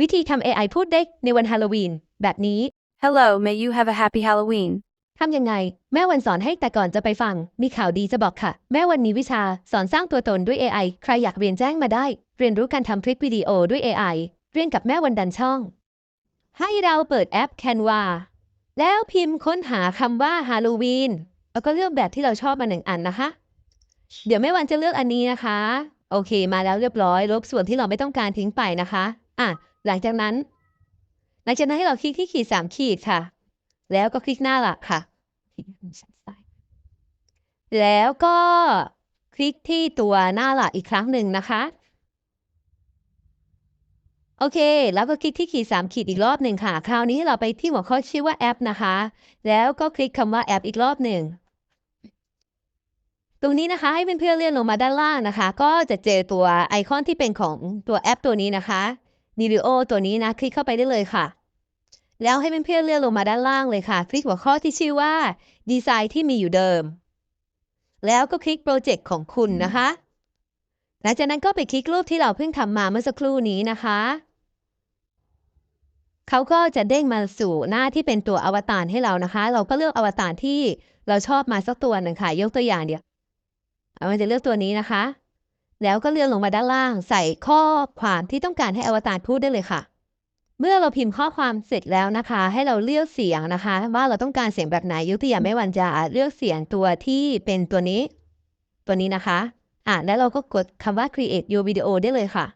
วิธีทำ AI พูดได้ในวันฮาโลวีนแบบนี้ Hello, may you have a happy Halloween. ทำยังไง แม่วันสอนให้แต่ก่อนจะไปฟัง มีข่าวดีจะบอกค่ะ แม่วันมีวิชาสอนสร้างตัวตนด้วย AI ใครอยากเรียนแจ้งมาได้ เรียนรู้การทำคลิปวิดีโอด้วย AI เรียนกับแม่วันดันช่อง ให้เราเปิดแอป Canva แล้วพิมพ์ค้นหาคำว่าฮาโลวีนแล้วก็เลือกแบบที่เราชอบมาหนึ่งอันนะคะ เดี๋ยวแม่วันจะเลือกอันนี้นะคะ โอเค มาแล้วเรียบร้อย ลบส่วนที่เราไม่ต้องการทิ้งไปนะคะ อะ หลังจากนั้น หลังจากนั้นให้เราคลิกที่ขีดสามขีดค่ะ แล้วก็คลิกหน้าหลักค่ะ แล้วก็คลิกที่ตัวหน้าหลักอีกครั้งหนึ่งนะคะ โอเค แล้วก็คลิกที่ขีดสามขีดอีกรอบหนึ่งค่ะ คราวนี้เราไปที่หัวข้อชื่อว่าแอปนะคะ แล้วก็คลิกคำว่าแอปอีกรอบหนึ่งตรงนี้นะคะให้เพื่อนๆเลื่อนลงมาด้านล่างนะคะ ก็จะเจอตัวไอคอนที่เป็นของตัวแอปตัวนี้นะคะ นิริโอตัวนี้นะ คลิกเข้าไปได้เลยค่ะ แล้วให้เพื่อนๆเลื่อนลงมาด้านล่างเลยค่ะ คลิกหัวข้อที่ชื่อว่า ดีไซน์ที่มีอยู่เดิม แล้วก็คลิกโปรเจกต์ของคุณนะคะ หลังจากนั้นก็ไปคลิกรูปที่เราเพิ่งทำมาเมื่อสักครู่นี้นะคะเขาก็จะเด้งมาสู่หน้าที่เป็นตัวอวตารให้เรานะคะ เราก็เลือกอวตารที่เราชอบมาสักตัวหนึ่งค่ะ ยกตัวอย่างเดียวเอามันจะเลือกตัวนี้นะคะ แล้วก็เลื่อนลงมาด้านล่าง ใส่ข้อความที่ต้องการให้อวตารพูดได้เลยค่ะ เมื่อเราพิมพ์ข้อความเสร็จแล้วนะคะ ให้เราเลือกเสียงนะคะ ว่าเราต้องการเสียงแบบไหนยกตัวอย่างไม่วันจะเลือกเสียงตัวที่เป็นตัวนี้ ตัวนี้นะคะอะแล้วเราก็กดคำว่า create your video ได้เลยค่ะ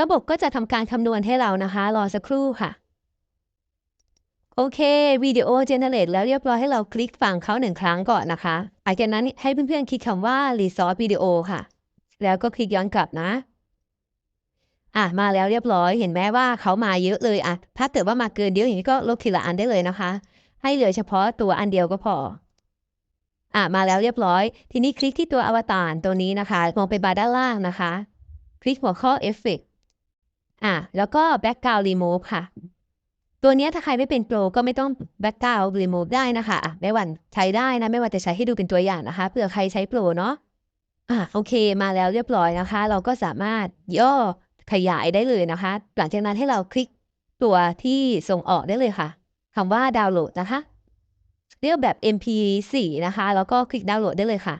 ระบบก็จะทำการคำนวณให้เรานะคะ รอสักครู่ค่ะ โอเควิดีโอเจเนเรตแล้วเรียบร้อยให้เราคลิกฟังเขาหนึ่งครั้งก่อนนะคะหลังจากนั้นให้เพื่อนๆคลิกคำว่า resource video ค่ะ แล้วก็คลิกย้อนกลับนะอะมาแล้วเรียบร้อย เห็นไหมว่าเขามาเยอะเลยอะถ้าเกิดว่ามาเกินเยอะอย่างนี้ก็ลบทีละอันได้เลยนะคะ ให้เหลือเฉพาะตัวอันเดียวก็พออะมาแล้วเรียบร้อย ทีนี้คลิกที่ตัวอวตารตัวนี้นะคะ มองไปบาร์ด้านล่างนะคะ คลิกหัวข้อ Effect อะแล้วก็ Background Remove ค่ะ ตัวเนี้ยถ้าใครไม่เป็นโปรก็ไม่ต้อง Background Remove ได้นะคะอะไม่วันใช้ได้นะ ไม่ว่าจะใช้ให้ดูเป็นตัวอย่างนะคะเผื่อใครใช้โปรเนาะ อะโอเคมาแล้วเรียบร้อยนะคะ เราก็สามารถย่อขยายได้เลยนะคะ หลังจากนั้นให้เราคลิกตัวที่ส่งออกได้เลยค่ะคำว่าดาวน์โหลดนะคะ เลือกแบบ MP4 นะคะ แล้วก็คลิกดาวน์โหลดได้เลยค่ะ